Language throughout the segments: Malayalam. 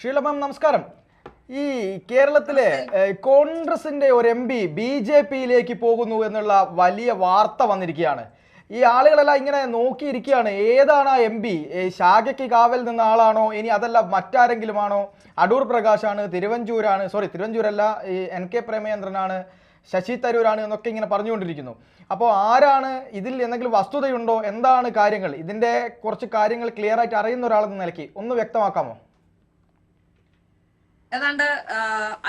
ഷീല മാം നമസ്കാരം. ഈ കേരളത്തിലെ കോൺഗ്രസിന്റെ ഒരു എം പി ബി ജെ പിയിലേക്ക് പോകുന്നു എന്നുള്ള വലിയ വാർത്ത വന്നിരിക്കുകയാണ്. ഈ ആളുകളെല്ലാം ഇങ്ങനെ നോക്കിയിരിക്കുകയാണ്. ഏതാണ് ആ എം പി? ശാഖയ്ക്ക് കാവൽ നിന്ന ആളാണോ? ഇനി അതല്ല മറ്റാരെങ്കിലും ആണോ അടൂർ പ്രകാശാണ് തിരുവഞ്ചൂരാണ് സോറി തിരുവഞ്ചൂരല്ല ഈ എൻ കെ പ്രേമചന്ദ്രനാണ് ശശി തരൂരാണ് എന്നൊക്കെ ഇങ്ങനെ പറഞ്ഞുകൊണ്ടിരിക്കുന്നു. അപ്പോൾ ആരാണ് ഇതിൽ എന്തെങ്കിലും വസ്തുതയുണ്ടോ? എന്താണ് കാര്യങ്ങൾ? ഇതിന്റെ കുറച്ച് കാര്യങ്ങൾ ക്ലിയർ ആയിട്ട് അറിയുന്ന ഒരാളെന്ന നിലയ്ക്ക് ഒന്ന് വ്യക്തമാക്കാമോ? ഏതാണ്ട്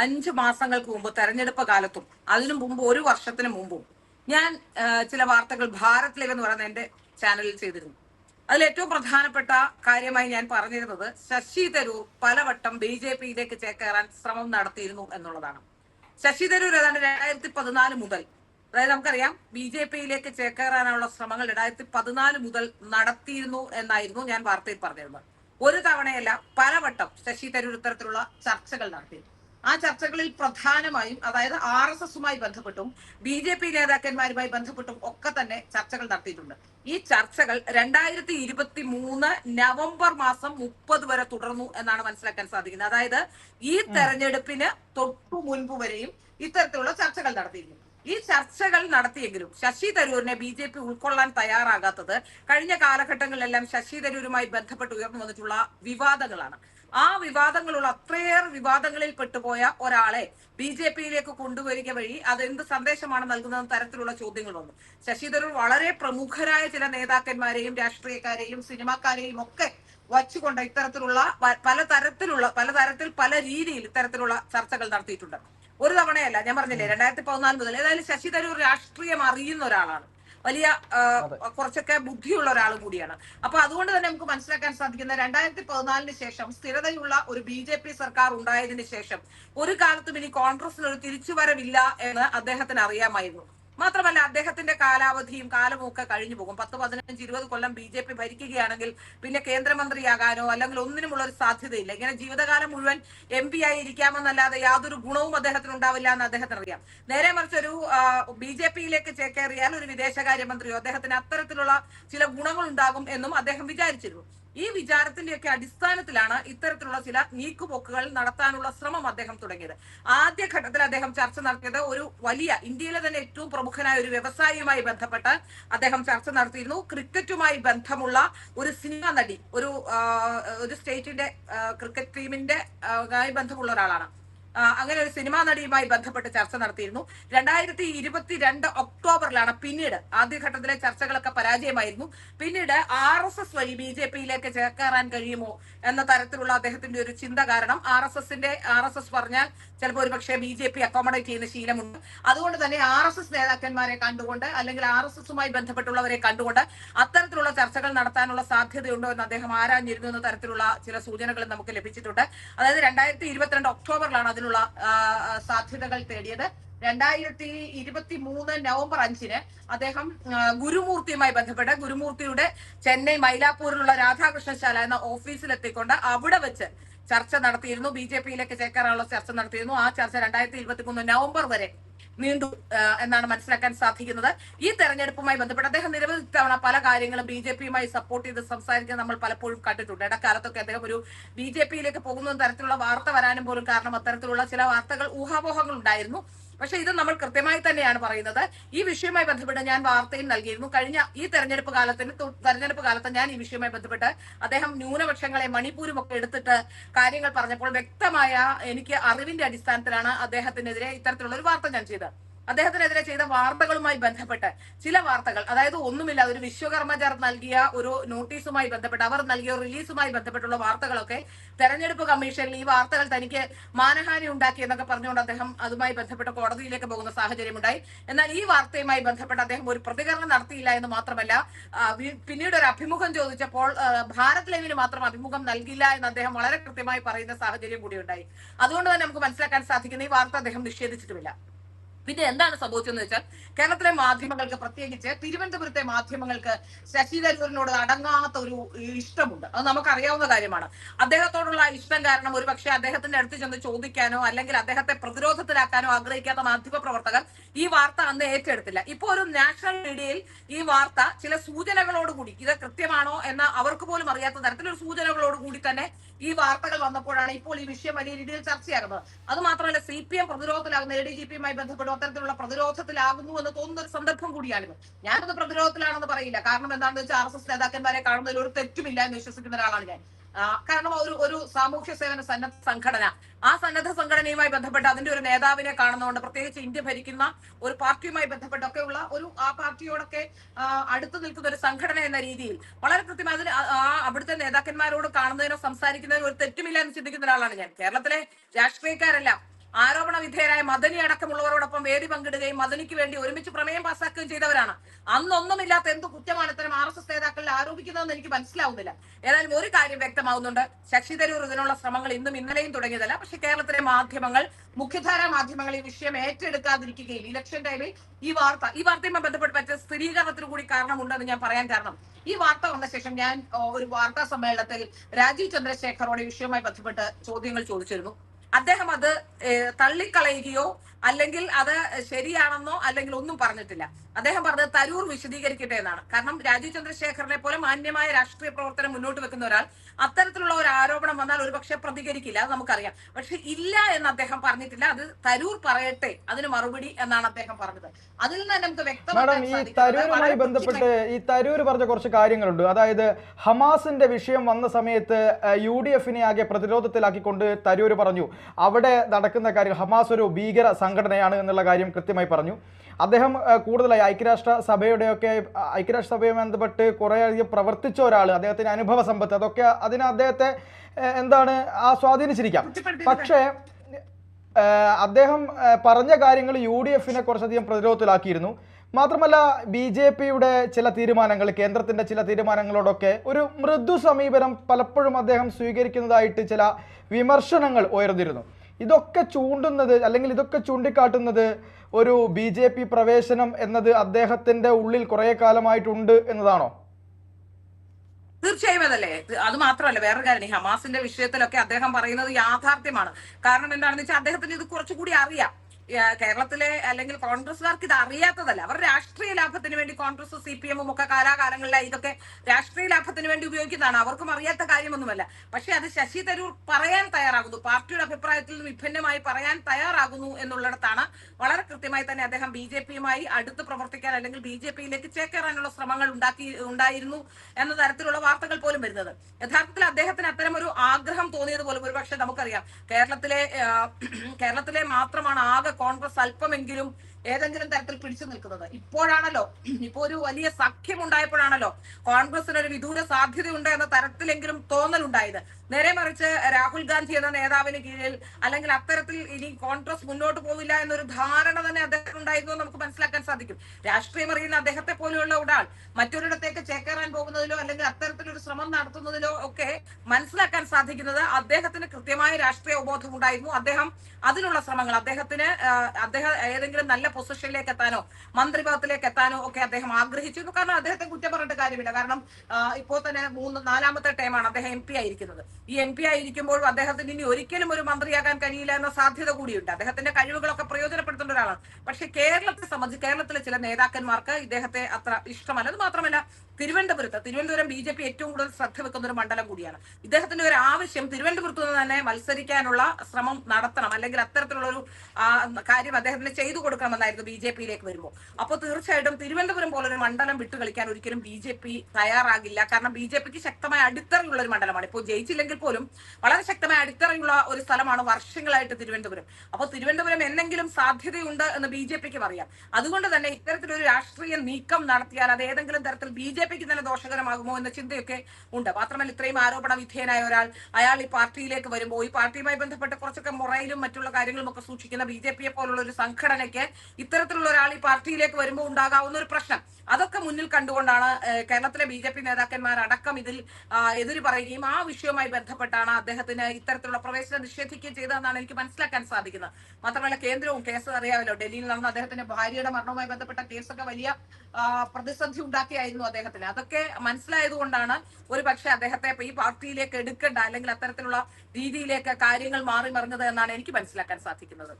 അഞ്ച് മാസങ്ങൾക്ക് മുമ്പ് തെരഞ്ഞെടുപ്പ് കാലത്തും അതിനു മുമ്പ് ഒരു വർഷത്തിന് മുമ്പും ഞാൻ ചില വാർത്തകൾ ഭാരത് ലൈവ് എന്ന് പറയുന്ന എന്റെ ചാനലിൽ ചെയ്തിരുന്നു. അതിൽ ഏറ്റവും പ്രധാനപ്പെട്ട കാര്യമായി ഞാൻ പറഞ്ഞിരുന്നത് ശശി തരൂർ പലവട്ടം ബി ജെ പിയിലേക്ക് ചേക്കേറാൻ ശ്രമം നടത്തിയിരുന്നു എന്നുള്ളതാണ്. ശശി തരൂർ ഏതാണ്ട് രണ്ടായിരത്തി പതിനാല് മുതൽ അതായത് നമുക്കറിയാം ബി ജെ പിയിലേക്ക് ചേക്കേറാനുള്ള ശ്രമങ്ങൾ രണ്ടായിരത്തി പതിനാല് മുതൽ നടത്തിയിരുന്നു എന്നായിരുന്നു ഞാൻ വാർത്തയിൽ പറഞ്ഞിരുന്നത്. ഒരു തവണയല്ല പലവട്ടം ശശി തരൂർ ഇത്തരത്തിലുള്ള ചർച്ചകൾ നടത്തി. ആ ചർച്ചകളിൽ പ്രധാനമായും അതായത് ആർ എസ് എസുമായി ബന്ധപ്പെട്ടും ബി ജെ പി നേതാക്കന്മാരുമായി ബന്ധപ്പെട്ടും ഒക്കെ തന്നെ ചർച്ചകൾ നടത്തിയിട്ടുണ്ട്. ഈ ചർച്ചകൾ രണ്ടായിരത്തി ഇരുപത്തി മൂന്ന് നവംബർ മാസം മുപ്പത് വരെ തുടർന്നു എന്നാണ് മനസ്സിലാക്കാൻ സാധിക്കുന്നത്. അതായത് ഈ തെരഞ്ഞെടുപ്പിന് തൊട്ടു മുൻപ് വരെയും ഇത്തരത്തിലുള്ള ചർച്ചകൾ നടത്തിയിരുന്നു. ഈ ചർച്ചകൾ നടത്തിയെങ്കിലും ശശി തരൂരിനെ ബി ജെ പി ഉൾക്കൊള്ളാൻ തയ്യാറാകാത്തത് കഴിഞ്ഞ കാലഘട്ടങ്ങളിലെല്ലാം ശശി തരൂരുമായി ബന്ധപ്പെട്ട് ഉയർന്നു വന്നിട്ടുള്ള വിവാദങ്ങളാണ്. ആ വിവാദങ്ങളുള്ള അത്രയേറെ വിവാദങ്ങളിൽ പെട്ടുപോയ ഒരാളെ ബി ജെ പിയിലേക്ക് കൊണ്ടുവരിക വഴി അത് എന്ത് സന്ദേശമാണ് നൽകുന്നത് തരത്തിലുള്ള ചോദ്യങ്ങൾ വന്നു ശശി തരൂർ വളരെ പ്രമുഖരായ ചില നേതാക്കന്മാരെയും രാഷ്ട്രീയക്കാരെയും സിനിമാക്കാരെയും ഒക്കെ വച്ചുകൊണ്ട് ഇത്തരത്തിലുള്ള പലതരത്തിലുള്ള പലതരത്തിൽ പല രീതിയിൽ ഇത്തരത്തിലുള്ള ചർച്ചകൾ നടത്തിയിട്ടുണ്ട്. ഒരു തവണയല്ല ഞാൻ പറഞ്ഞില്ലേ രണ്ടായിരത്തി പതിനാല് മുതൽ. ഏതായാലും ശശി തരൂർ രാഷ്ട്രീയം അറിയുന്ന ഒരാളാണ്. വലിയ കുറച്ചൊക്കെ ബുദ്ധിയുള്ള ഒരാൾ കൂടിയാണ്. അപ്പൊ അതുകൊണ്ട് തന്നെ നമുക്ക് മനസ്സിലാക്കാൻ സാധിക്കുന്ന രണ്ടായിരത്തി പതിനാലിന് ശേഷം സ്ഥിരതയുള്ള ഒരു ബി ജെ പി സർക്കാർ ഉണ്ടായതിനു ശേഷം ഒരു കാലത്തും ഇനി കോൺഗ്രസിന് ഒരു തിരിച്ചുവരവില്ല എന്ന് അദ്ദേഹത്തിന് അറിയാമായിരുന്നു. മാത്രമല്ല അദ്ദേഹത്തിന്റെ കാലാവധിയും കാലമൊക്കെ കഴിഞ്ഞു പോകും. പത്ത് പതിനഞ്ച് ഇരുപത് കൊല്ലം ബി ജെ പി ഭരിക്കുകയാണെങ്കിൽ പിന്നെ കേന്ദ്രമന്ത്രിയാകാനോ അല്ലെങ്കിൽ ഒന്നിനുമുള്ള ഒരു സാധ്യതയില്ല. ഇങ്ങനെ ജീവിതകാലം മുഴുവൻ എം പി ആയി ഇരിക്കാമെന്നല്ലാതെ യാതൊരു ഗുണവും അദ്ദേഹത്തിന് ഉണ്ടാവില്ല എന്ന് അദ്ദേഹത്തിന് അറിയാം. നേരെ മറിച്ച് ഒരു ബി ജെ പിയിലേക്ക് ചേക്കേറിയാൽ ഒരു വിദേശകാര്യമന്ത്രിയോ അദ്ദേഹത്തിന് അത്തരത്തിലുള്ള ചില ഗുണങ്ങൾ ഉണ്ടാകും എന്നും അദ്ദേഹം വിചാരിച്ചിരുന്നു. ഈ വിചാരത്തിന്റെയൊക്കെ അടിസ്ഥാനത്തിലാണ് ഇത്തരത്തിലുള്ള ചില നീക്കുപോക്കുകൾ നടത്താനുള്ള ശ്രമം അദ്ദേഹം തുടങ്ങിയത്. ആദ്യഘട്ടത്തിൽ അദ്ദേഹം ചർച്ച നടത്തിയത് ഒരു വലിയ ഇന്ത്യയിലെ തന്നെ ഏറ്റവും പ്രമുഖനായ ഒരു വ്യവസായിയുമായി ബന്ധപ്പെട്ട് അദ്ദേഹം ചർച്ച നടത്തിയിരുന്നു. ക്രിക്കറ്റുമായി ബന്ധമുള്ള ഒരു സിനിമ നടി ഒരു ഒരു സ്റ്റേറ്റിന്റെ ക്രിക്കറ്റ് ടീമിന്റെ ബന്ധമുള്ള ഒരാളാണ്. അങ്ങനെ ഒരു സിനിമാ നടിയുമായി ബന്ധപ്പെട്ട് ചർച്ച നടത്തിയിരുന്നു. രണ്ടായിരത്തി ഇരുപത്തിരണ്ട് ഒക്ടോബറിലാണ് പിന്നീട് ആദ്യഘട്ടത്തിലെ ചർച്ചകളൊക്കെ പരാജയമായിരുന്നു. പിന്നീട് ആർ എസ് എസ് വഴി ബി ജെ പിയിലേക്ക് ചേക്കേറാൻ കഴിയുമോ എന്ന തരത്തിലുള്ള അദ്ദേഹത്തിന്റെ ഒരു ചിന്ത കാരണം ആർ എസ് എസിന്റെ ആർ എസ് എസ് പറഞ്ഞാൽ ചിലപ്പോൾ ഒരുപക്ഷെ ബി ജെ പി അക്കോമഡേറ്റ് ചെയ്യുന്ന ശീലമുണ്ട്. അതുകൊണ്ട് തന്നെ ആർ എസ് എസ് നേതാക്കന്മാരെ കണ്ടുകൊണ്ട് അല്ലെങ്കിൽ ആർ എസ് എസുമായി ബന്ധപ്പെട്ടുള്ളവരെ കണ്ടുകൊണ്ട് അത്തരത്തിലുള്ള ചർച്ചകൾ നടത്താനുള്ള സാധ്യതയുണ്ടോ എന്ന് അദ്ദേഹം ആരാഞ്ഞിരുന്നു എന്ന തരത്തിലുള്ള ചില സൂചനകൾ നമുക്ക് ലഭിച്ചിട്ടുണ്ട്. അതായത് രണ്ടായിരത്തി ഇരുപത്തിരണ്ട് ഒക്ടോബറിലാണ് അതിനുള്ള സാധ്യതകൾ തേടിയത്. രണ്ടായിരത്തി ഇരുപത്തി മൂന്ന് നവംബർ അഞ്ചിന് അദ്ദേഹം ഗുരുമൂർത്തിയുമായി ബന്ധപ്പെട്ട് ഗുരുമൂർത്തിയുടെ ചെന്നൈ മൈലാപ്പൂരിലുള്ള രാധാകൃഷ്ണശാല എന്ന ഓഫീസിലെത്തിക്കൊണ്ട് അവിടെ വെച്ച് ചർച്ച നടത്തിയിരുന്നു. ബി ജെ പിയിലേക്ക് ചേക്കാനുള്ള ചർച്ച നടത്തിയിരുന്നു. ആ ചർച്ച രണ്ടായിരത്തി ഇരുപത്തി മൂന്ന് നവംബർ വരെ നീണ്ടു എന്നാണ് മനസ്സിലാക്കാൻ സാധിക്കുന്നത്. ഈ തെരഞ്ഞെടുപ്പുമായി ബന്ധപ്പെട്ട് അദ്ദേഹം നിരവധി തവണ പല കാര്യങ്ങളും ബി ജെ പിയുമായി സപ്പോർട്ട് ചെയ്ത് സംസാരിക്കുന്നത് നമ്മൾ പലപ്പോഴും കണ്ടിട്ടുണ്ട്. ഇടക്കാലത്തൊക്കെ അദ്ദേഹം ഒരു ബി ജെ പിയിലേക്ക് പോകുന്ന തരത്തിലുള്ള വാർത്ത വരാനും പോലും കാരണം അത്തരത്തിലുള്ള ചില വാർത്തകൾ ഊഹാപോഹങ്ങൾ ഉണ്ടായിരുന്നു പക്ഷെ ഇത് നമ്മൾ കൃത്യമായി തന്നെയാണ് പറയുന്നത്. ഈ വിഷയവുമായി ബന്ധപ്പെട്ട് ഞാൻ വാർത്തയും നൽകിയിരുന്നു. കഴിഞ്ഞ ഈ തെരഞ്ഞെടുപ്പ് കാലത്തിന് തെരഞ്ഞെടുപ്പ് കാലത്ത് ഞാൻ ഈ വിഷയവുമായി ബന്ധപ്പെട്ട് അദ്ദേഹം ന്യൂനപക്ഷങ്ങളെ മണിപ്പൂരും ഒക്കെ എടുത്തിട്ട് കാര്യങ്ങൾ പറഞ്ഞപ്പോൾ വ്യക്തമായ എനിക്ക് അറിവിന്റെ അടിസ്ഥാനത്തിലാണ് അദ്ദേഹത്തിനെതിരെ ഇത്തരത്തിലുള്ള ഒരു വാർത്ത ഞാൻ ചെയ്തത്. അദ്ദേഹത്തിനെതിരെ ചെയ്ത വാർത്തകളുമായി ബന്ധപ്പെട്ട് ചില വാർത്തകൾ അതായത് ഒന്നുമില്ല ഒരു വിശ്വകർമ്മചർ നൽകിയ ഒരു നോട്ടീസുമായി ബന്ധപ്പെട്ട് അവർ നൽകിയ റിലീസുമായി ബന്ധപ്പെട്ടുള്ള വാർത്തകളൊക്കെ തെരഞ്ഞെടുപ്പ് കമ്മീഷനിൽ ഈ വാർത്തകൾ തനിക്ക് മാനഹാനി ഉണ്ടാക്കി എന്നൊക്കെ പറഞ്ഞുകൊണ്ട് അദ്ദേഹം അതുമായി ബന്ധപ്പെട്ട് കോടതിയിലേക്ക് പോകുന്ന സാഹചര്യമുണ്ടായി. എന്നാൽ ഈ വാർത്തയുമായി ബന്ധപ്പെട്ട് അദ്ദേഹം ഒരു പ്രതികരണം നടത്തിയില്ല എന്ന് മാത്രമല്ല പിന്നീട് ഒരു അഭിമുഖം ചോദിച്ചപ്പോൾ ഭാരത് ലൈവിന് മാത്രം അഭിമുഖം നൽകില്ല എന്ന് അദ്ദേഹം വളരെ കൃത്യമായി പറയുന്ന സാഹചര്യം കൂടി ഉണ്ടായി അതുകൊണ്ട് തന്നെ നമുക്ക് മനസ്സിലാക്കാൻ സാധിക്കുന്ന ഈ വാർത്ത അദ്ദേഹം നിഷേധിച്ചിട്ടുമില്ല. പിന്നെ എന്താണ് സംഭവിച്ചതെന്ന് വെച്ചാൽ കേരളത്തിലെ മാധ്യമങ്ങൾക്ക് പ്രത്യേകിച്ച് തിരുവനന്തപുരത്തെ മാധ്യമങ്ങൾക്ക് ശശി തരൂരിനോട് അടങ്ങാത്ത ഒരു ഇഷ്ടമുണ്ട്. അത് നമുക്കറിയാവുന്ന കാര്യമാണ്. അദ്ദേഹത്തോടുള്ള ഇഷ്ടം കാരണം ഒരു പക്ഷേ അദ്ദേഹത്തിന്റെ അടുത്ത് ചെന്ന് ചോദിക്കാനോ അല്ലെങ്കിൽ അദ്ദേഹത്തെ പ്രതിരോധത്തിലാക്കാനോ ആഗ്രഹിക്കാത്ത മാധ്യമ പ്രവർത്തകർ ഈ വാർത്ത അന്ന് ഏറ്റെടുത്തില്ല. ഇപ്പൊ ഒരു നാഷണൽ മീഡിയയിൽ ഈ വാർത്ത ചില സൂചനകളോടുകൂടി ഇത് കൃത്യമാണോ എന്ന് അവർക്ക് പോലും അറിയാത്ത തരത്തിലൊരു സൂചനകളോടുകൂടി തന്നെ ഈ വാർത്തകൾ വന്നപ്പോഴാണ് ഇപ്പോൾ ഈ വിഷയം വലിയ രീതിയിൽ ചർച്ചയാകുന്നത്. അത് മാത്രമല്ല സി പി എം പ്രതിരോധത്തിലാകുന്ന എ ഡി ജി പിയുമായി ബന്ധപ്പെട്ട് അത്തരത്തിലുള്ള പ്രതിരോധത്തിലാകുന്നു എന്ന് തോന്നുന്ന ഒരു സന്ദർഭം കൂടിയാണിത്. ഞാനത് പ്രതിരോധത്തിലാണെന്ന് പറയില്ല. കാരണം എന്താണെന്ന് വെച്ചാൽ ആർ എസ് എസ് നേതാക്കന്മാരെ കാണുന്നതിൽ ഒരു തെറ്റുമില്ല എന്ന് വിശ്വസിക്കുന്ന ഒരാളാണ് ഞാൻ. കാരണം ഒരു ഒരു സാമൂഹ്യ സേവന സന്നദ്ധ സംഘടന. ആ സന്നദ്ധ സംഘടനയുമായി ബന്ധപ്പെട്ട് അതിന്റെ ഒരു നേതാവിനെ കാണുന്നതുകൊണ്ട് പ്രത്യേകിച്ച് ഇന്ത്യ ഭരിക്കുന്ന ഒരു പാർട്ടിയുമായി ബന്ധപ്പെട്ടൊക്കെയുള്ള ഒരു ആ പാർട്ടിയോടൊക്കെ അടുത്തു നിൽക്കുന്ന ഒരു സംഘടന എന്ന രീതിയിൽ. വളരെ കൃത്യമായി അതിന് ആ അവിടുത്തെ നേതാക്കന്മാരോട് കാണുന്നതിനോ സംസാരിക്കുന്നതിനോ ഒരു തെറ്റുമില്ല എന്ന് ചിന്തിക്കുന്ന ഒരാളാണ് ഞാൻ. കേരളത്തിലെ രാഷ്ട്രീയക്കാരെല്ലാം ആരോപണ വിധേയരായ മദനി അടക്കമുള്ളവരോടൊപ്പം വേദി പങ്കിടുകയും മദനിക്ക് വേണ്ടി ഒരുമിച്ച് പ്രമേയം പാസ്സാക്കുകയും ചെയ്തവരാണ്. അന്നൊന്നുമില്ലാത്ത എന്ത് കുറ്റമാണ് ഇത്തരം ആർ എസ് എസ് നേതാക്കളിൽ ആരോപിക്കുന്നതെന്ന് എനിക്ക് മനസ്സിലാവുന്നില്ല. ഏതായാലും ഒരു കാര്യം വ്യക്തമാവുന്നുണ്ട്. ശശി തരൂർ ഇതിനുള്ള ശ്രമങ്ങൾ ഇന്നും ഇന്നലെയും തുടങ്ങിയതല്ല. പക്ഷെ കേരളത്തിലെ മാധ്യമങ്ങൾ മുഖ്യധാരാ മാധ്യമങ്ങൾ ഈ വിഷയം ഏറ്റെടുക്കാതിരിക്കുകയും ഇലക്ഷൻ ടൈമിൽ ഈ വാർത്ത ഈ വാർത്തയുമായി ബന്ധപ്പെട്ട് പറ്റിയ സ്ഥിരീകരണത്തിന് കൂടി കാരണമുണ്ടെന്ന് ഞാൻ പറയാൻ കാരണം. ഈ വാർത്ത വന്ന ശേഷം ഞാൻ ഒരു വാർത്താ സമ്മേളനത്തിൽ രാജീവ് ചന്ദ്രശേഖറോട് ഈ വിഷയവുമായി ബന്ധപ്പെട്ട് ചോദ്യങ്ങൾ ചോദിച്ചിരുന്നു. അദ്ദേഹം അത് തള്ളിക്കളയുകയോ അല്ലെങ്കിൽ അത് ശരിയാണെന്നോ അല്ലെങ്കിൽ ഒന്നും പറഞ്ഞിട്ടില്ല. അദ്ദേഹം പറഞ്ഞത് തരൂർ വിശദീകരിക്കട്ടെ എന്നാണ്. കാരണം രാജീവ് ചന്ദ്രശേഖരനെ പോലെ മാന്യമായ രാഷ്ട്രീയ പ്രവർത്തനം മുന്നോട്ട് വെക്കുന്ന ഒരാൾ അത്തരത്തിലുള്ള ഒരു ആരോപണം വന്നാൽ ഒരുപക്ഷെ പ്രതികരിക്കില്ല അത് നമുക്കറിയാം. പക്ഷെ ഇല്ല എന്ന് അദ്ദേഹം പറഞ്ഞിട്ടില്ല. അത് തരൂർ പറയട്ടെ അതിന് മറുപടി എന്നാണ് അദ്ദേഹം പറഞ്ഞത്. അതിൽ നിന്ന് തന്നെ നമുക്ക് മാഡം ഈ തരൂരുമായി ബന്ധപ്പെട്ട് ഈ തരൂർ പറഞ്ഞ കുറച്ച് കാര്യങ്ങളുണ്ട്. അതായത് ഹമാസിന്റെ വിഷയം വന്ന സമയത്ത് യു ഡി എഫിനെ ആകെ പ്രതിരോധത്തിലാക്കിക്കൊണ്ട് തരൂർ പറഞ്ഞു. അവിടെ നടക്കുന്ന കാര്യം ഹമാസ് ഒരു ഭീകര സംഘടനയാണ് എന്നുള്ള കാര്യം കൃത്യമായി പറഞ്ഞു. അദ്ദേഹം കൂടുതലായി ഐക്യരാഷ്ട്ര സഭയുടെയൊക്കെ ഐക്യരാഷ്ട്ര സഭയുമായി ബന്ധപ്പെട്ട് കുറേയധികം പ്രവർത്തിച്ച ഒരാൾ അദ്ദേഹത്തിന്റെ അനുഭവ സമ്പത്ത് അതൊക്കെ അതിനെ അദ്ദേഹത്തെ എന്താണ് ആ സ്വാധീനിച്ചിരിക്കാം പക്ഷേ അദ്ദേഹം പറഞ്ഞ കാര്യങ്ങൾ യു ഡി എഫിനെ കുറച്ചധികം പ്രതിരോധത്തിലാക്കിയിരുന്നു. മാത്രമല്ല ബി ജെ പിയുടെ ചില തീരുമാനങ്ങൾ കേന്ദ്രത്തിന്റെ ചില തീരുമാനങ്ങളോടൊക്കെ ഒരു മൃദു സമീപനം പലപ്പോഴും അദ്ദേഹം സ്വീകരിക്കുന്നതായിട്ട് ചില വിമർശനങ്ങൾ ഉയർന്നിരുന്നു. ഇതൊക്കെ ചൂണ്ടുന്നത് അല്ലെങ്കിൽ ഇതൊക്കെ ചൂണ്ടിക്കാട്ടുന്നത് ഒരു ബി ജെ പി പ്രവേശനം എന്നത് അദ്ദേഹത്തിന്റെ ഉള്ളിൽ കുറേ കാലമായിട്ടുണ്ട് എന്നതാണോ? തീർച്ചയായും അതല്ലേ. അത് മാത്രമല്ല വേറൊരു കാര്യം ഹമാസിന്റെ വിഷയത്തിലൊക്കെ അദ്ദേഹം പറയുന്നത് യാഥാർത്ഥ്യമാണ്. കാരണം എന്താണെന്ന് വെച്ചാൽ അദ്ദേഹത്തിന് ഇത് കുറച്ചുകൂടി അറിയാം. കേരളത്തിലെ അല്ലെങ്കിൽ കോൺഗ്രസ്സുകാർക്ക് ഇത് അറിയാത്തതല്ല. അവർ രാഷ്ട്രീയ ലാഭത്തിന് വേണ്ടി കോൺഗ്രസ് സി പി എമ്മും ഒക്കെ കാലാകാലങ്ങളിലായി ഇതൊക്കെ രാഷ്ട്രീയ ലാഭത്തിന് വേണ്ടി ഉപയോഗിക്കുന്നതാണ്. അവർക്കും അറിയാത്ത കാര്യമൊന്നുമല്ല. പക്ഷെ അത് ശശി തരൂർ പറയാൻ തയ്യാറാകുന്നു. പാർട്ടിയുടെ അഭിപ്രായത്തിൽ വിഭിന്നമായി പറയാൻ തയ്യാറാകുന്നു എന്നുള്ളിടത്താണ് വളരെ കൃത്യമായി തന്നെ അദ്ദേഹം ബി ജെ പിയുമായി അടുത്ത് പ്രവർത്തിക്കാൻ അല്ലെങ്കിൽ ബി ജെ പിയിലേക്ക് ചേക്കേറാനുള്ള ശ്രമങ്ങൾ ഉണ്ടാക്കി ഉണ്ടായിരുന്നു എന്ന തരത്തിലുള്ള വാർത്തകൾ പോലും വരുന്നത്. യഥാർത്ഥത്തിൽ അദ്ദേഹത്തിന് തോന്നിയത് പോലും ഒരുപക്ഷെ നമുക്കറിയാം. കേരളത്തിലെ കേരളത്തിലെ മാത്രമാണ് ആകെ കോൺഗ്രസ് അല്പമെങ്കിലും ഏതെങ്കിലും തരത്തിൽ പിടിച്ചു നിൽക്കുന്നത്. ഇപ്പോഴാണല്ലോ ഇപ്പോ ഒരു വലിയ സഖ്യം ഉണ്ടായപ്പോഴാണല്ലോ കോൺഗ്രസിന് ഒരു വിദൂര സാധ്യതയുണ്ട് എന്ന തരത്തിലെങ്കിലും തോന്നലുണ്ടായത്. നേരെ മറിച്ച് രാഹുൽ ഗാന്ധി എന്ന നേതാവിന് കീഴിൽ അല്ലെങ്കിൽ അത്തരത്തിൽ ഇനി കോൺഗ്രസ് മുന്നോട്ട് പോവില്ല എന്നൊരു ധാരണ തന്നെ അദ്ദേഹത്തിന് ഉണ്ടായിരുന്നു നമുക്ക് മനസ്സിലാക്കാൻ സാധിക്കും. രാഷ്ട്രീയം അറിയുന്ന അദ്ദേഹത്തെ പോലെയുള്ള ഒരാൾ മറ്റൊരിടത്തേക്ക് ചേക്കേറാൻ പോകുന്നതിലോ അല്ലെങ്കിൽ അത്തരത്തിലൊരു ശ്രമം നടത്തുന്നതിലോ ഒക്കെ മനസ്സിലാക്കാൻ സാധിക്കുന്നത് അദ്ദേഹത്തിന് കൃത്യമായ രാഷ്ട്രീയ അവബോധം ഉണ്ടായിരുന്നു. അദ്ദേഹം അതിനുള്ള ശ്രമങ്ങൾ അദ്ദേഹത്തിന് അദ്ദേഹം ഏതെങ്കിലും നല്ല പൊസിഷനിലേക്ക് എത്താനോ മന്ത്രിപദത്തിലേക്ക് എത്താനോ ഒക്കെ അദ്ദേഹം ആഗ്രഹിച്ചിരുന്നു കാരണം അദ്ദേഹത്തെ കുറ്റം പറഞ്ഞിട്ട് കാര്യമില്ല. കാരണം ഇപ്പോൾ തന്നെ മൂന്ന് നാലാമത്തെ ടൈമാണ് അദ്ദേഹം എം പി ആയിരിക്കുന്നത്. ഈ എം പി ആയിരിക്കുമ്പോൾ അദ്ദേഹത്തിന് ഇനി ഒരിക്കലും ഒരു മന്ത്രിയാകാൻ കഴിയില്ല എന്ന സാധ്യത കൂടിയുണ്ട്. അദ്ദേഹത്തിന്റെ കഴിവുകളൊക്കെ പ്രയോജനപ്പെടുത്തേണ്ട ഒരാളാണ്. പക്ഷെ കേരളത്തെ സംബന്ധിച്ച് കേരളത്തിലെ ചില നേതാക്കന്മാർക്ക് ഇദ്ദേഹത്തെ അത്ര ഇഷ്ടമല്ല. അത് മാത്രമല്ല തിരുവനന്തപുരത്ത് തിരുവനന്തപുരം ബി ജെ പി ഏറ്റവും കൂടുതൽ ശ്രദ്ധ വെക്കുന്ന ഒരു മണ്ഡലം കൂടിയാണ്. ഇദ്ദേഹത്തിന്റെ ഒരു ആവശ്യം തിരുവനന്തപുരത്ത് നിന്ന് തന്നെ മത്സരിക്കാനുള്ള ശ്രമം നടത്തണം. അല്ലെങ്കിൽ അത്തരത്തിലുള്ള ഒരു കാര്യം അദ്ദേഹത്തിന് ചെയ്തു കൊടുക്കണമെന്നായിരുന്നു ബി ജെ പിയിലേക്ക് വരുമ്പോൾ. അപ്പോൾ തീർച്ചയായിട്ടും തിരുവനന്തപുരം പോലൊരു മണ്ഡലം വിട്ടുകളിക്കാൻ ഒരിക്കലും ബി ജെ പി തയ്യാറാകില്ല. കാരണം ബി ജെ പിക്ക് ശക്തമായ അടിത്തറയുള്ള ഒരു മണ്ഡലമാണ്. ഇപ്പോൾ ജയിച്ചില്ലെങ്കിൽ പോലും വളരെ ശക്തമായ അടിത്തറയുള്ള ഒരു സ്ഥലമാണ് വർഷങ്ങളായിട്ട് തിരുവനന്തപുരം. അപ്പോൾ തിരുവനന്തപുരം എന്തെങ്കിലും സാധ്യതയുണ്ട് എന്ന് ബി ജെ പിക്ക് പറയാം. അതുകൊണ്ട് തന്നെ ഇത്തരത്തിലൊരു രാഷ്ട്രീയ നീക്കം നടത്തിയാൽ അത് ഏതെങ്കിലും തരത്തിൽ ബി ജെ പിക്ക് തന്നെ ദോഷകരമാകുമോ എന്ന ചിന്തയൊക്കെ ഉണ്ട്. മാത്രമല്ല ഇത്രയും ആരോപണ വിധേയനായ ഒരാൾ അയാൾ ഈ പാർട്ടിയിലേക്ക് വരുമ്പോൾ ഈ പാർട്ടിയുമായി ബന്ധപ്പെട്ട് കുറച്ചൊക്കെ മുറയിലും മറ്റുള്ള കാര്യങ്ങളും ഒക്കെ സൂക്ഷിക്കുന്ന ബി ജെ പോലുള്ള ഒരു സംഘടനയ്ക്ക് ഇത്തരത്തിലുള്ള ഒരാൾ ഈ പാർട്ടിയിലേക്ക് വരുമ്പോൾ ഉണ്ടാകാവുന്ന ഒരു പ്രശ്നം. അതൊക്കെ മുന്നിൽ കണ്ടുകൊണ്ടാണ് കേരളത്തിലെ ബി ജെ പി നേതാക്കന്മാരടക്കം ഇതിൽ എതിര് പറയുകയും ആ വിഷയവുമായി ബന്ധപ്പെട്ടാണ് അദ്ദേഹത്തിന് ഇത്തരത്തിലുള്ള പ്രവേശനം നിഷേധിക്കുകയും ചെയ്തതെന്നാണ് എനിക്ക് മനസ്സിലാക്കാൻ സാധിക്കുന്നത്. മാത്രമല്ല കേന്ദ്രവും കേസ് അറിയാമല്ലോ. ഡൽഹിയിൽ നടന്ന അദ്ദേഹത്തിന്റെ ഭാര്യയുടെ മരണവുമായി ബന്ധപ്പെട്ട കേസൊക്കെ വലിയ പ്രതിസന്ധി ഉണ്ടാക്കിയായിരുന്നു അദ്ദേഹത്തിന്. അതൊക്കെ മനസ്സിലായതുകൊണ്ടാണ് ഒരു പക്ഷേ അദ്ദേഹത്തെ ഈ പാർട്ടിയിലേക്ക് എടുക്കേണ്ട അല്ലെങ്കിൽ അത്തരത്തിലുള്ള രീതിയിലേക്ക് കാര്യങ്ങൾ മാറി മറിഞ്ഞത് എന്നാണ് എനിക്ക് മനസ്സിലാക്കാൻ സാധിക്കുന്നത്.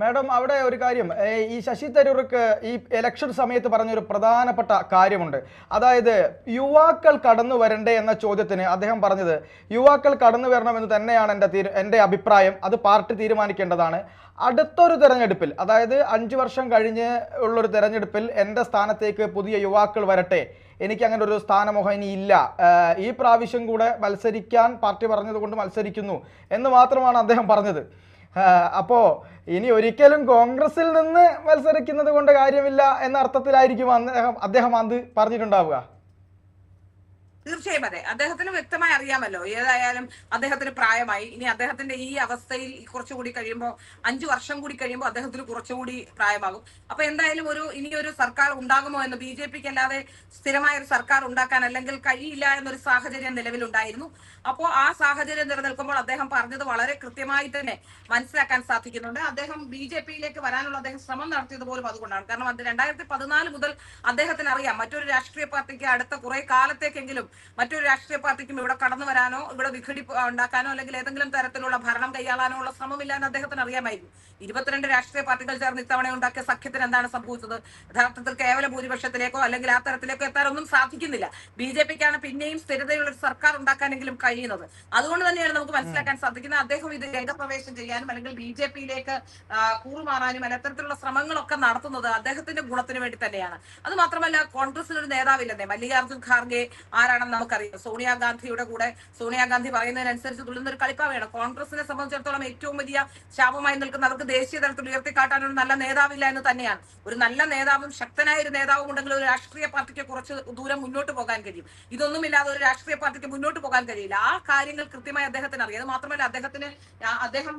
മാഡം അവിടെ ഒരു കാര്യം. ഈ ശശി തരൂർക്ക് ഈ ഇലക്ഷൻ സമയത്ത് പറഞ്ഞൊരു പ്രധാനപ്പെട്ട കാര്യമുണ്ട്. അതായത് യുവാക്കൾ കടന്നു വരണ്ടേ എന്ന ചോദ്യത്തിന് അദ്ദേഹം പറഞ്ഞത് യുവാക്കൾ കടന്നു വരണമെന്ന് തന്നെയാണ് എന്റെ തീരു എന്റെ അഭിപ്രായം. അത് പാർട്ടി തീരുമാനിക്കേണ്ടതാണ്. അടുത്തൊരു തെരഞ്ഞെടുപ്പിൽ അതായത് അഞ്ച് വർഷം കഴിഞ്ഞ് ഉള്ളൊരു തെരഞ്ഞെടുപ്പിൽ എന്റെ സ്ഥാനത്തേക്ക് പുതിയ യുവാക്കൾ വരട്ടെ. എനിക്ക് അങ്ങനെ ഒരു സ്ഥാനമോഹം ഇനി ഇല്ല. ഈ പ്രാവശ്യം കൂടെ മത്സരിക്കാൻ പാർട്ടി പറഞ്ഞത് കൊണ്ട് മത്സരിക്കുന്നു എന്ന് മാത്രമാണ് അദ്ദേഹം പറഞ്ഞത്. ഏഹ് അപ്പോ ഇനി ഒരിക്കലും കോൺഗ്രസിൽ നിന്ന് മത്സരിക്കുന്നത് കൊണ്ട് കാര്യമില്ല എന്ന അർത്ഥത്തിലായിരിക്കും അദ്ദേഹം അദ്ദേഹം അത് പറഞ്ഞിട്ടുണ്ടാവുക. തീർച്ചയായും അതെ. അദ്ദേഹത്തിന് വ്യക്തമായി അറിയാമല്ലോ. ഏതായാലും അദ്ദേഹത്തിന് പ്രായമായി. ഇനി അദ്ദേഹത്തിന്റെ ഈ അവസ്ഥയിൽ കുറച്ചുകൂടി കഴിയുമ്പോൾ അഞ്ചു വർഷം കൂടി കഴിയുമ്പോൾ അദ്ദേഹത്തിന് കുറച്ചുകൂടി പ്രായമാകും. അപ്പൊ എന്തായാലും ഒരു ഇനി ഒരു സർക്കാർ ഉണ്ടാകുമോ എന്ന് ബി ജെ പിക്ക് അല്ലാതെ സ്ഥിരമായ ഒരു സർക്കാർ ഉണ്ടാക്കാൻ അല്ലെങ്കിൽ കഴിയില്ല എന്നൊരു സാഹചര്യം നിലവിലുണ്ടായിരുന്നു. അപ്പോൾ ആ സാഹചര്യം നിലനിൽക്കുമ്പോൾ അദ്ദേഹം പറഞ്ഞത് വളരെ കൃത്യമായി തന്നെ മനസ്സിലാക്കാൻ സാധിക്കുന്നുണ്ട്. അദ്ദേഹം ബി ജെ പിയിലേക്ക് വരാനുള്ള അദ്ദേഹം ശ്രമം നടത്തിയത് പോലും അതുകൊണ്ടാണ്. കാരണം അത് രണ്ടായിരത്തി പതിനാല് മുതൽ അദ്ദേഹത്തിന് അറിയാം. മറ്റൊരു രാഷ്ട്രീയ പാർട്ടിക്ക് അടുത്ത കുറെ കാലത്തേക്കെങ്കിലും മറ്റൊരു രാഷ്ട്രീയ പാർട്ടിക്കും ഇവിടെ കടന്നു വരാനോ ഇവിടെ വിഘടി ഉണ്ടാക്കാനോ അല്ലെങ്കിൽ ഏതെങ്കിലും തരത്തിലുള്ള ഭരണം കൈയാളാനോ ഉള്ള ശ്രമമില്ല എന്ന് അദ്ദേഹത്തിന് അറിയാമായിരുന്നു. ഇരുപത്തിരണ്ട് രാഷ്ട്രീയ പാർട്ടികൾ ചേർന്ന് ഇത്തവണ ഉണ്ടാക്കിയ സഖ്യത്തിന് എന്താണ് സംഭവിച്ചത്? യഥാർത്ഥത്തിൽ കേവല ഭൂരിപക്ഷത്തിലേക്കോ അല്ലെങ്കിൽ ആ തരത്തിലേക്കോ എത്താനൊന്നും സാധിക്കുന്നില്ല. ബി ജെ പിക്കാണ് പിന്നെയും സ്ഥിരതയുള്ള ഒരു സർക്കാർ ഉണ്ടാക്കാനെങ്കിലും കഴിയുന്നത്. അതുകൊണ്ട് തന്നെയാണ് നമുക്ക് മനസ്സിലാക്കാൻ സാധിക്കുന്നത് അദ്ദേഹം ഇത് രംഗപ്രവേശം ചെയ്യാനും അല്ലെങ്കിൽ ബി ജെ പിയിലേക്ക് കൂറുമാറാനും അല്ല അത്തരത്തിലുള്ള ശ്രമങ്ങളൊക്കെ നടത്തുന്നത് അദ്ദേഹത്തിന്റെ ഗുണത്തിന് വേണ്ടി തന്നെയാണ്. അത് മാത്രമല്ല കോൺഗ്രസിന് ഒരു നേതാവില്ലെന്നേ മല്ലികാർജുൻ ഖാർഗെ ആരാണെന്ന് നമുക്കറിയാം. സോണിയാഗാന്ധിയുടെ കൂടെ സോണിയാഗാന്ധി പറയുന്നതിനനുസരിച്ച് തുള്ളുന്ന ഒരു വേണം. കോൺഗ്രസിനെ സംബന്ധിച്ചിടത്തോളം ഏറ്റവും വലിയ ശാപമായി നിൽക്കുന്ന അവർക്ക് ദേശീയ തലത്തിൽ ഉയർത്തിക്കാട്ടാൻ ഒരു നല്ല നേതാവില്ല എന്ന് തന്നെയാണ്. ഒരു നല്ല നേതാവും ശക്തനായ ഒരു നേതാവും ഉണ്ടെങ്കിൽ ഒരു രാഷ്ട്രീയ പാർട്ടിക്ക് കുറച്ച് ദൂരം മുന്നോട്ട് പോകാൻ കഴിയും. ഇതൊന്നുമില്ലാതെ ഒരു രാഷ്ട്രീയ പാർട്ടിക്ക് മുന്നോട്ട് പോകാൻ കഴിയില്ല. ആ കാര്യങ്ങൾ കൃത്യമായി അദ്ദേഹത്തിന് അറിയാം. അത് മാത്രമല്ല അദ്ദേഹത്തിന് അദ്ദേഹം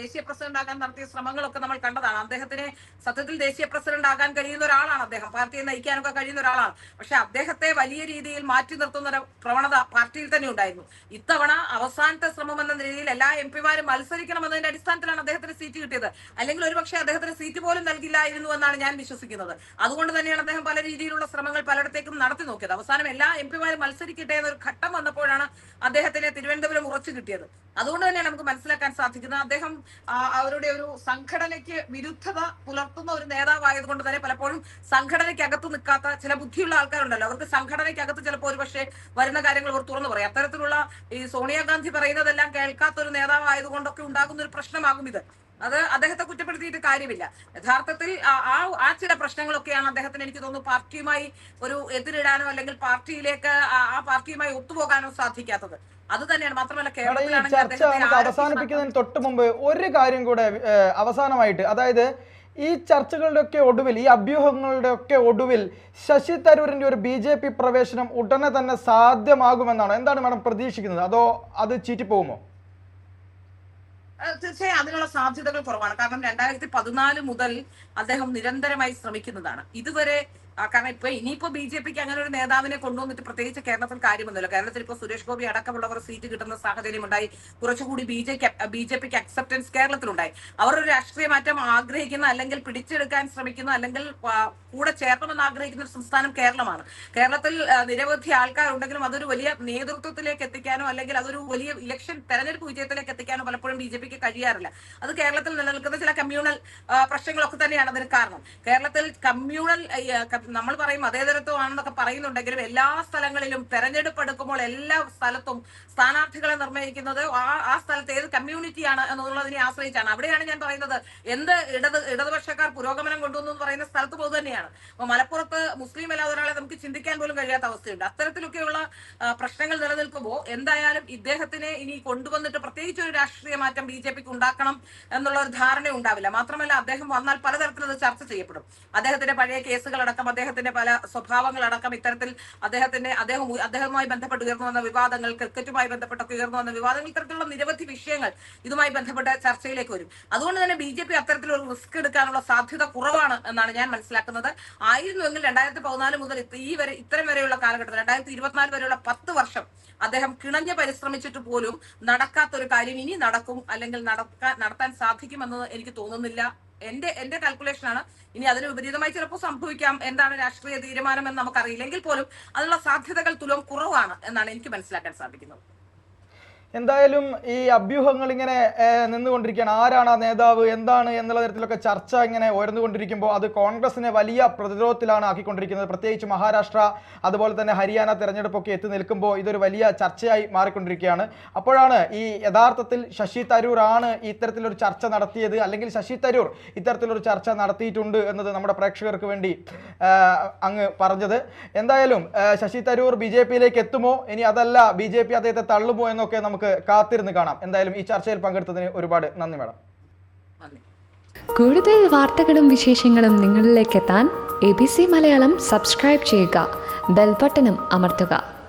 ദേശീയ പ്രസിഡന്റ് ആകാൻ നടത്തിയ ശ്രമങ്ങളൊക്കെ നമ്മൾ കണ്ടതാണ്. അദ്ദേഹത്തിന് സത്യത്തിൽ ദേശീയ പ്രസിഡന്റ് ആകാൻ കഴിയുന്ന ഒരാളാണ് അദ്ദേഹം. പാർട്ടിയെ നയിക്കാനൊക്കെ കഴിയുന്ന ഒരാളാണ്. പക്ഷെ അദ്ദേഹത്തെ വലിയ രീതിയിൽ മാറ്റി നിർത്തുന്ന ഒരു പ്രവണത പാർട്ടിയിൽ തന്നെ ഉണ്ടായിരുന്നു. ഇത്തവണ അവസാനത്തെ ശ്രമം എന്ന നിലയിൽ എല്ലാ എം പിമാരും മത്സരിക്കണമെന്നതിന്റെ അടിസ്ഥാനത്തിലാണ് അദ്ദേഹത്തിന് സീറ്റ് കിട്ടിയത്. അല്ലെങ്കിൽ ഒരുപക്ഷെ അദ്ദേഹത്തിന് സീറ്റ് പോലും നൽകില്ലായിരുന്നു എന്നാണ് ഞാൻ വിശ്വസിക്കുന്നത്. അതുകൊണ്ട് തന്നെയാണ് അദ്ദേഹം പല രീതിയിലുള്ള ശ്രമങ്ങൾ പലയിടത്തേക്കും നടത്തി നോക്കിയത്. അവസാനം എല്ലാ എം പിമാരും മത്സരിക്കട്ടെ എന്നൊരു ഘട്ടം വന്നപ്പോഴാണ് അദ്ദേഹത്തിന് തിരുവനന്തപുരം ഉറച്ചു കിട്ടിയത്. അതുകൊണ്ട് തന്നെ നമുക്ക് മനസ്സിലാക്കാൻ സാധിക്കുന്നത്. അദ്ദേഹം അവരുടെ ഒരു സംഘടനയ്ക്ക് വിരുദ്ധത പുലർത്തുന്ന ഒരു നേതാവായത് കൊണ്ട് തന്നെ പലപ്പോഴും സംഘടനയ്ക്ക് അകത്ത് നിൽക്കാത്ത ചില ബുദ്ധിയുള്ള ആൾക്കാരുണ്ടല്ലോ. അവർക്ക് സംഘടനയ്ക്കകത്ത് ചിലപ്പോൾ ഒരുപക്ഷെ വരുന്ന കാര്യങ്ങൾ അവർ തുറന്നു പറയും. അത്തരത്തിലുള്ള ഈ സോണിയാഗാന്ധി പറയുന്നതെല്ലാം കേൾക്കാത്ത ഒരു നേതാവായത് കൊണ്ടൊക്കെ ഉണ്ടാകുന്ന ഒരു പ്രശ്നമാകും ഇത്. അത് അദ്ദേഹത്തെ കുറ്റപ്പെടുത്തിയിട്ട് കാര്യമില്ല. യഥാർത്ഥത്തിൽ ആ- ആ ചില പ്രശ്നങ്ങളൊക്കെയാണ് അദ്ദേഹത്തിന് എനിക്ക് തോന്നുന്നു പാർട്ടിയുമായി ഒരു എതിരിടാനോ അല്ലെങ്കിൽ പാർട്ടിയിലേക്ക് ആ- പാർട്ടിയുമായി ഒത്തുപോകാനോ സാധിക്കാത്തത്. അത് തന്നെയാണ്. മാത്രമല്ല കേരളത്തിലാണ് ചർച്ച നമുക്ക് അവസാനിപ്പിക്കുന്നതിന് തൊട്ട് മുമ്പ് ഒരു കാര്യം കൂടെ അവസാനമായിട്ട്. അതായത് ഈ ചർച്ചകളുടെ ഒക്കെ ഒടുവിൽ ഈ അഭ്യൂഹങ്ങളുടെ ഒക്കെ ഒടുവിൽ ശശി തരൂരിന്റെ ഒരു ബി ജെ പി പ്രവേശനം ഉടനെ തന്നെ സാധ്യമാകുമെന്നാണ്? എന്താണ് മാഡം പ്രതീക്ഷിക്കുന്നത്? അതോ അത് ചീറ്റിപ്പോകുമോ? തീർച്ചയായും അതിനുള്ള സാധ്യതകൾ കുറവാണ്. കാരണം രണ്ടായിരത്തി പതിനാല് മുതൽ അദ്ദേഹം നിരന്തരമായി ശ്രമിക്കുന്നതാണ്. ഇതുവരെ കാരണം ഇപ്പൊ ഇനിയിപ്പോ ബി ജെ പിക്ക് അങ്ങനെ ഒരു നേതാവിനെ കൊണ്ടുവന്നിട്ട് പ്രത്യേകിച്ച് കേരളത്തിൽ കാര്യമൊന്നുമില്ല. കേരളത്തിൽ ഇപ്പൊ സുരേഷ് ഗോപി അടക്കമുള്ളവർ സീറ്റ് കിട്ടുന്ന സാഹചര്യം ഉണ്ടായി. കുറച്ചുകൂടി ബി ജെ ബി ജെ പിക്ക് അക്സെപ്റ്റൻസ് കേരളത്തിലുണ്ടായി. അവർ ഒരു രാഷ്ട്രീയ മാറ്റം ആഗ്രഹിക്കുന്ന അല്ലെങ്കിൽ പിടിച്ചെടുക്കാൻ ശ്രമിക്കുന്ന അല്ലെങ്കിൽ കൂടെ ചേർക്കണമെന്ന് ആഗ്രഹിക്കുന്ന ഒരു സംസ്ഥാനം കേരളമാണ്. കേരളത്തിൽ നിരവധി ആൾക്കാരുണ്ടെങ്കിലും അതൊരു വലിയ നേതൃത്വത്തിലേക്ക് എത്തിക്കാനോ അല്ലെങ്കിൽ അതൊരു വലിയ ഇലക്ഷൻ തെരഞ്ഞെടുപ്പ് വിജയത്തിലേക്ക് എത്തിക്കാനോ പലപ്പോഴും ബി ജെ പിക്ക് കഴിയാറില്ല. അത് കേരളത്തിൽ നിലനിൽക്കുന്ന ചില കമ്മ്യൂണൽ പ്രശ്നങ്ങളൊക്കെ തന്നെയാണ് അതിന് കാരണം. കേരളത്തിൽ കമ്മ്യൂണൽ നമ്മൾ പറയും മതേതരത്വമാണെന്നൊക്കെ പറയുന്നുണ്ടെങ്കിലും എല്ലാ സ്ഥലങ്ങളിലും തെരഞ്ഞെടുപ്പ് എടുക്കുമ്പോൾ എല്ലാ സ്ഥലത്തും സ്ഥാനാർത്ഥികളെ നിർണയിക്കുന്നത് ആ ആ സ്ഥലത്ത് ഏത് കമ്മ്യൂണിറ്റിയാണ് എന്നുള്ളതിനെ ആശ്രയിച്ചാണ്. അവിടെയാണ് ഞാൻ പറയുന്നത് എന്ത് ഇടത് ഇടതുപക്ഷക്കാർ പുരോഗമനം കൊണ്ടുവന്നു എന്ന് പറയുന്ന സ്ഥലത്ത് പോലും തന്നെയാണ്. അപ്പൊ മലപ്പുറത്ത് മുസ്ലിം അല്ലാതെ ഒരാളെ നമുക്ക് ചിന്തിക്കാൻ പോലും കഴിയാത്ത അവസ്ഥയുണ്ട്. അത്തരത്തിലൊക്കെയുള്ള പ്രശ്നങ്ങൾ നിലനിൽക്കുമ്പോൾ എന്തായാലും ഇദ്ദേഹത്തിനെ ഇനി കൊണ്ടുവന്നിട്ട് പ്രത്യേകിച്ച് ഒരു രാഷ്ട്രീയ മാറ്റം ബി ജെ പിക്ക് ഉണ്ടാക്കണം എന്നുള്ള ഒരു ധാരണ ഉണ്ടാവില്ല മാത്രമല്ല അദ്ദേഹം വന്നാൽ പലതരത്തിൽ അത് ചർച്ച ചെയ്യപ്പെടും. അദ്ദേഹത്തിന്റെ പഴയ കേസുകളടക്കം അദ്ദേഹത്തിന്റെ പല സ്വഭാവങ്ങളടക്കം ഇത്തരത്തിൽ അദ്ദേഹത്തിന്റെ അദ്ദേഹം അദ്ദേഹവുമായി ബന്ധപ്പെട്ട് ഉയർന്നു വന്ന വിവാദങ്ങൾ ക്രിക്കറ്റുമായി ബന്ധപ്പെട്ടൊക്കെ ഉയർന്നു വന്ന വിവാദങ്ങൾ ഇത്തരത്തിലുള്ള നിരവധി വിഷയങ്ങൾ ഇതുമായി ബന്ധപ്പെട്ട് ചർച്ചയിലേക്ക് വരും. അതുകൊണ്ട് തന്നെ ബി ജെ പി അത്തരത്തിലൊരു റിസ്ക് എടുക്കാനുള്ള സാധ്യത കുറവാണ് എന്നാണ് ഞാൻ മനസ്സിലാക്കുന്നത്. ആയിരുന്നുവെങ്കിൽ രണ്ടായിരത്തി പതിനാല് മുതൽ ഈ വരെ ഇത്തരം വരെയുള്ള കാലഘട്ടത്തിൽ രണ്ടായിരത്തി ഇരുപത്തിനാല് വരെയുള്ള പത്ത് വർഷം അദ്ദേഹം കിണഞ്ഞ് പരിശ്രമിച്ചിട്ട് പോലും നടക്കാത്തൊരു കാര്യം ഇനി നടക്കും അല്ലെങ്കിൽ നടക്കാൻ നടത്താൻ സാധിക്കുമെന്ന് എനിക്ക് തോന്നുന്നില്ല. എന്റെ എന്റെ കാൽക്കുലേഷൻ ആണ്. ഇനി അതിന് വിപരീതമായി ചിലപ്പോൾ സംഭവിക്കാം. എന്താണ് രാഷ്ട്രീയ തീരുമാനം എന്ന് നമുക്കറിയില്ലെങ്കിൽ പോലും അതിനുള്ള സാധ്യതകൾ തുലം കുറവാണ് എന്നാണ് എനിക്ക് മനസ്സിലാക്കാൻ സാധിക്കുന്നത്. എന്തായാലും ഈ അഭ്യൂഹങ്ങൾ ഇങ്ങനെ നിന്നുകൊണ്ടിരിക്കുകയാണ്. ആരാണ് ആ നേതാവ്? എന്താണ് എന്നുള്ള തരത്തിലൊക്കെ ചർച്ച ഇങ്ങനെ ഉയർന്നുകൊണ്ടിരിക്കുമ്പോൾ അത് കോൺഗ്രസിനെ വലിയ പ്രതിരോധത്തിലാണ് ആക്കിക്കൊണ്ടിരിക്കുന്നത്. പ്രത്യേകിച്ച് മഹാരാഷ്ട്ര അതുപോലെ തന്നെ ഹരിയാന തെരഞ്ഞെടുപ്പൊക്കെ എത്തി നിൽക്കുമ്പോൾ ഇതൊരു വലിയ ചർച്ചയായി മാറിക്കൊണ്ടിരിക്കുകയാണ്. അപ്പോഴാണ് ഈ യഥാർത്ഥത്തിൽ ശശി തരൂർ ആണ് ഇത്തരത്തിലൊരു ചർച്ച നടത്തിയത് അല്ലെങ്കിൽ ശശി തരൂർ ഇത്തരത്തിലൊരു ചർച്ച നടത്തിയിട്ടുണ്ട് എന്നത് നമ്മുടെ പ്രേക്ഷകർക്ക് വേണ്ടി അങ്ങ് പറഞ്ഞത്. എന്തായാലും ശശി തരൂർ ബി ജെ പിയിലേക്ക് എത്തുമോ? ഇനി അതല്ല ബി ജെ പി അദ്ദേഹത്തെ തള്ളുമോ എന്നൊക്കെ നമുക്ക് കാത്തിരുന്ന് കാണാം. എന്തായാലും ഈ ചർച്ചയിൽ പങ്കെടുത്തതിന് ഒരുപാട് നന്ദി മാഡം. കൂടുതൽ വാർത്തകളും വിശേഷങ്ങളും നിങ്ങളിലേക്ക് എത്താൻ A B C Malayalam subscribe ചെയ്യുക. ബെൽബട്ടനും അമർത്തുക.